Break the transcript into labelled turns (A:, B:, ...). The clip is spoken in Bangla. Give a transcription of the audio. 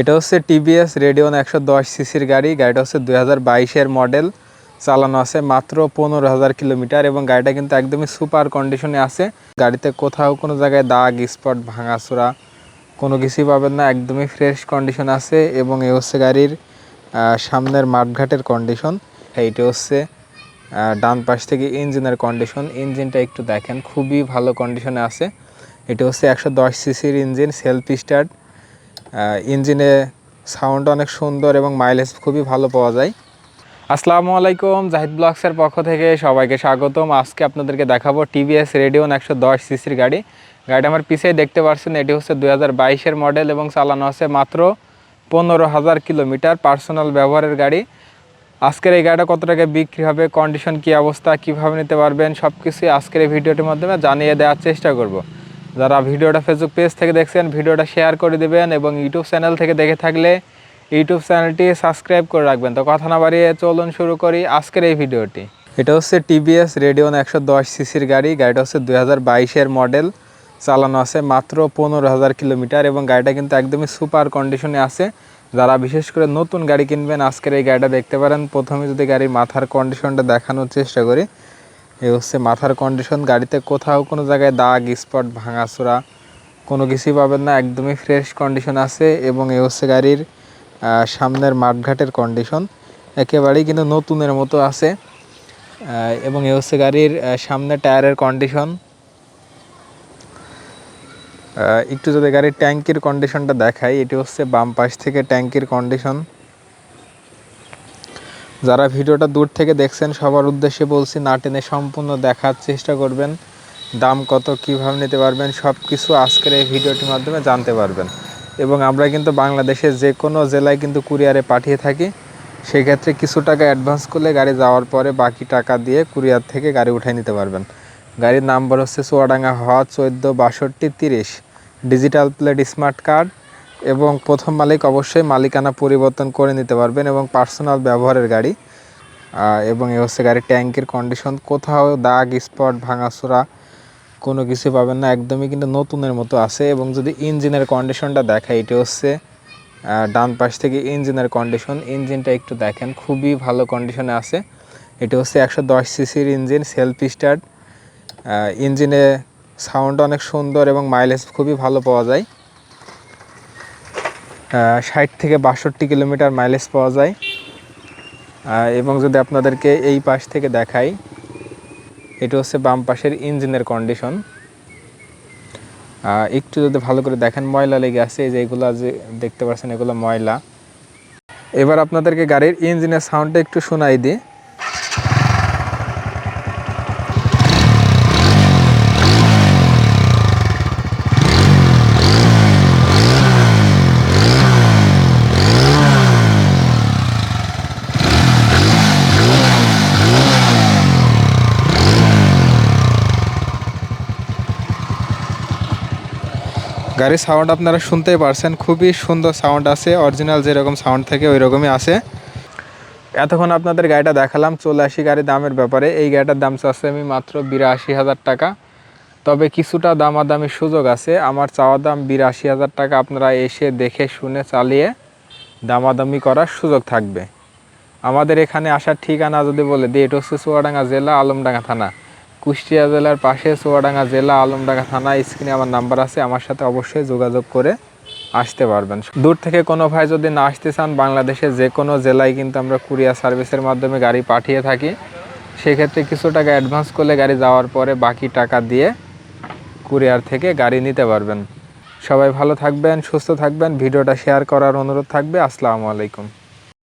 A: এটা হচ্ছে টিভিএস রেডিওন একশো দশ সিসির গাড়ি। গাড়িটা হচ্ছে দুই হাজার বাইশের মডেল। চালানো আছে মাত্র পনেরো হাজার কিলোমিটার এবং গাড়িটা কিন্তু একদমই সুপার কন্ডিশনে আছে। গাড়িতে কোথাও কোনো জায়গায় দাগ, স্পট, ভাঙাচোরা কোনো কিছুই পাবেন না। একদমই ফ্রেশ কন্ডিশন আছে এবং এ হচ্ছে গাড়ির সামনের মাঠঘাটের কন্ডিশন। এইটা হচ্ছে ডান পাশ থেকে ইঞ্জিনের কন্ডিশন। ইঞ্জিনটা একটু দেখেন, খুবই ভালো কন্ডিশনে আছে। এটা হচ্ছে একশো দশ সিসির ইঞ্জিন, সেলফ স্টার্ট। ইঞ্জিনে সাউন্ড অনেক সুন্দর এবং মাইলেজ খুবই ভালো পাওয়া যায়। আসসালামু আলাইকুম, জাহিদ ব্লগসের পক্ষ থেকে সবাইকে স্বাগতম। আজকে আপনাদেরকে দেখাবো টিভিএস রেডিওন একশো দশ সিসির গাড়ি। গাড়িটা আমার পিছিয়ে দেখতে পাচ্ছেন এটি হচ্ছে দুই হাজার বাইশের মডেল এবং চালানো আছে মাত্র পনেরো হাজার কিলোমিটার পার্সোনাল ব্যবহারের গাড়ি। আজকের এই গাড়িটা কত টাকা বিক্রি হবে কন্ডিশন কী অবস্থা, কীভাবে নিতে পারবেন সব কিছুই আজকের এই ভিডিওটির মাধ্যমে জানিয়ে দেওয়ার চেষ্টা করব। যারা ভিডিওটা ফেসবুক পেজ থেকে দেখছেন, ভিডিওটা শেয়ার করে দিবেন এবং ইউটিউব চ্যানেল থেকে দেখে থাকলে ইউটিউব চ্যানেলটি সাবস্ক্রাইব করে রাখবেন। তো কথা না বাড়িয়ে চলুন শুরু করি আজকের এই ভিডিওটি। এটা হচ্ছে টিভিএস রেডিওন একশো দশ সিসির গাড়ি। গাড়িটা হচ্ছে দুই হাজার বাইশের মডেল চালানো আছে মাত্র পনেরো হাজার কিলোমিটার এবং গাড়িটা কিন্তু একদমই সুপার কন্ডিশনে আছে। যারা বিশেষ করে নতুন গাড়ি কিনবেন, আজকের এই গাড়িটা দেখতে পারেন। প্রথমে যদি গাড়ির মাথার কন্ডিশনটা দেখানোর চেষ্টা করি এই হচ্ছে মাথার কন্ডিশন গাড়িতে কোথাও কোনো জায়গায় দাগ স্পট ভাঙাচোরা, কোনো কিছুই পাবেন না, একদমই ফ্রেশ কন্ডিশন আছে এবং এ হচ্ছে গাড়ির সামনের মাঠঘাটের কন্ডিশন একেবারেই কিন্তু নতুনের মতো আছে এবং এ হচ্ছে গাড়ির সামনে টায়ারের কন্ডিশন একটু যদি গাড়ির ট্যাঙ্কির কন্ডিশনটা দেখাই, এটি হচ্ছে বাম পাশ থেকে ট্যাঙ্কির কন্ডিশন যারা ভিডিওটা দূর থেকে দেখছেন, সবার উদ্দেশ্যে বলছি, না টেনে সম্পূর্ণ দেখার চেষ্টা করবেন। দাম কত, কীভাবে নিতে পারবেন সব কিছু আজকের এই ভিডিওটির মাধ্যমে জানতে পারবেন। এবং আমরা কিন্তু বাংলাদেশের যে কোনো জেলায় কিন্তু কুরিয়ারে পাঠিয়ে থাকি। সেক্ষেত্রে কিছু টাকা অ্যাডভান্স করলে গাড়ি যাওয়ার পরে বাকি টাকা দিয়ে কুরিয়ার থেকে গাড়ি উঠাই নিতে পারবেন। গাড়ির নাম্বার হচ্ছে চুয়াডাঙ্গা হ চোদ্দ, বাষট্টি, তিরিশ। ডিজিটাল প্লেট, স্মার্ট কার্ড এবং প্রথম মালিক অবশ্যই মালিকানা পরিবর্তন করে নিতে পারবেন এবং পার্সোনাল ব্যবহারের গাড়ি এবং এ হচ্ছে গাড়ির ট্যাঙ্কের কন্ডিশন কোথাও দাগ স্পট ভাঙাচোরা, কোনো কিছু পাবেন না, একদমই কিন্তু নতুনের মতো আছে। এবং যদি ইঞ্জিনের কন্ডিশনটা দেখাই, এটা হচ্ছে ডান পাশ থেকে ইঞ্জিনের কন্ডিশন ইঞ্জিনটা একটু দেখেন, খুবই ভালো কন্ডিশনে আছে। এটা হচ্ছে একশো দশ সিসির ইঞ্জিন সেলফ স্টার্ট ইঞ্জিনে সাউন্ড অনেক সুন্দর এবং মাইলেজ খুবই ভালো পাওয়া যায়। ষাট থেকে বাষট্টি কিলোমিটার মাইলেজ পাওয়া যায়। এবং যদি আপনাদেরকে এই পাশ থেকে দেখাই, এটা হচ্ছে বাম পাশের ইঞ্জিনের কন্ডিশন একটু যদি ভালো করে দেখেন, ময়লা লেগে আছে, এই যে এগুলো যে দেখতে পাচ্ছেন, এগুলো ময়লা। এবার আপনাদেরকে গাড়ির ইঞ্জিনের সাউন্ডটা একটু শোনাই দিই। গাড়ির সাউন্ড আপনারা শুনতেই পারছেন, খুবই সুন্দর সাউন্ড আছে অরিজিনাল যেরকম সাউন্ড থাকে ওই রকমই আছে। এতক্ষণ আপনাদের গাড়িটা দেখালাম, চলে আসি গাড়ির দামের ব্যাপারে। এই গাড়িটার দাম চাচ্ছে আমি মাত্র বিরাশি হাজার টাকা। তবে কিছুটা দামাদামির সুযোগ আছে, আমার চাওয়া দাম বিরাশি হাজার টাকা আপনারা এসে দেখে শুনে চালিয়ে দামাদামি করার সুযোগ থাকবে। আমাদের এখানে আসার ঠিকানা যদি বলে দিই এটা হচ্ছে চুয়াডাঙ্গা জেলা, আলমডাঙ্গা থানা। কুষ্টিয়া জেলার পাশে চুয়াডাঙ্গা জেলা আলমডাঙ্গা থানা স্ক্রিনে আমার নাম্বার আছে, আমার সাথে অবশ্যই যোগাযোগ করে আসতে পারবেন। দূর থেকে কোনো ভাই যদি না আসতে চান, বাংলাদেশের যে কোনো জেলায় কিন্তু আমরা কুরিয়ার সার্ভিসের মাধ্যমে গাড়ি পাঠিয়ে থাকি। সেক্ষেত্রে কিছু টাকা অ্যাডভান্স করলে গাড়ি যাওয়ার পরে বাকি টাকা দিয়ে কুরিয়ার থেকে গাড়ি নিতে পারবেন। সবাই ভালো থাকবেন, সুস্থ থাকবেন, ভিডিওটা শেয়ার করার অনুরোধ থাকবে। আসসালামু আলাইকুম।